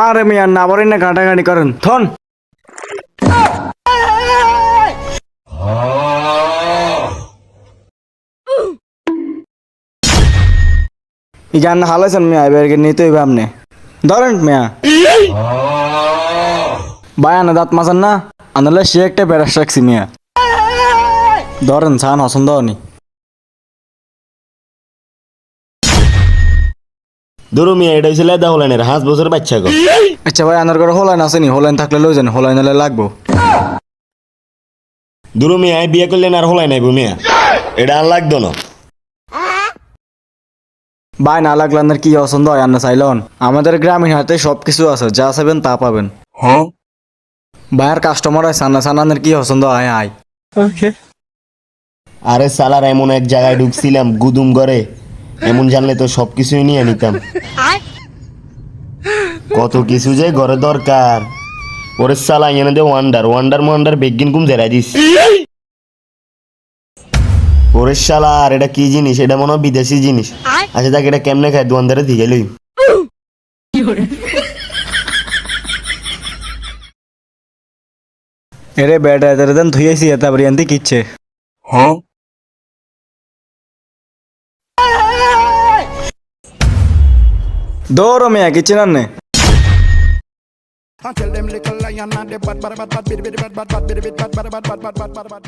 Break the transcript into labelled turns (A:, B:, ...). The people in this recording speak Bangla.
A: আরে মিয়া, না বলেন না ঘাটাঘাটি করেন। থন। ই গান হালাইছেন মিয়া এবারকে নিতে হইবে আপনি ধরেন মিয়া। ভাই, আনা দাঁত মাছেন না। আনালে সে একটা বেড়াস রাখছি মিয়া। ধরেন, ছান পছন্দ হনি
B: ধরো মিয়া এটা হয়েছে লেদা হলেনের হাঁস বছর বাচ্চা গো।
A: আচ্ছা ভাই আনার ঘরে হোলাইন আসেনি হোলাইন থাকলে লই যান হোলাইন হলে লাগবো।
B: ধরো মিয়া বিয়ে করলেন আর হলাই নাইবো মিয়া। এটা আর লাগতো না।
A: ভাই না লাগলে আপনার কি পছন্দ হয়? আন্না চাইলন আমাদের গ্রামীণ হাতে সব কিছু আছে যা চাইবেন তা পাবেন। ভাইয়ের কাস্টমার আছে আন্না সান্নানের কি পছন্দ হয়? আয়।
B: আরে সালার এমন এক জায়গায় ঢুকছিলাম গুদুম করে এমন জানলে তো সব কিছুই নিয়ে নিতাম। কত কিছু যে ঘরে দরকার। ওরে সালা এনে দে ওয়ান্ডার ওয়ান্ডার ওয়ান্ডার বেগিন কুম জেরাই দিস। ওরে শালা আর এটা কি জিনিস? এটা মনে হয় বিদেশি জিনিস। আচ্ছা দেখ এটা কেমনে খায়? দোয়ানদারে দিয়ে লই।
A: এরে বেটা এদের দেন ধুয়েছি এটা বিরিয়ানি কিচ্ছে। దూరం మీ కిచెన్ అన్నీ
C: I tell them little lion and the bad bad bad bad bad bad bad bad bad bad bad bad bad bad bad bad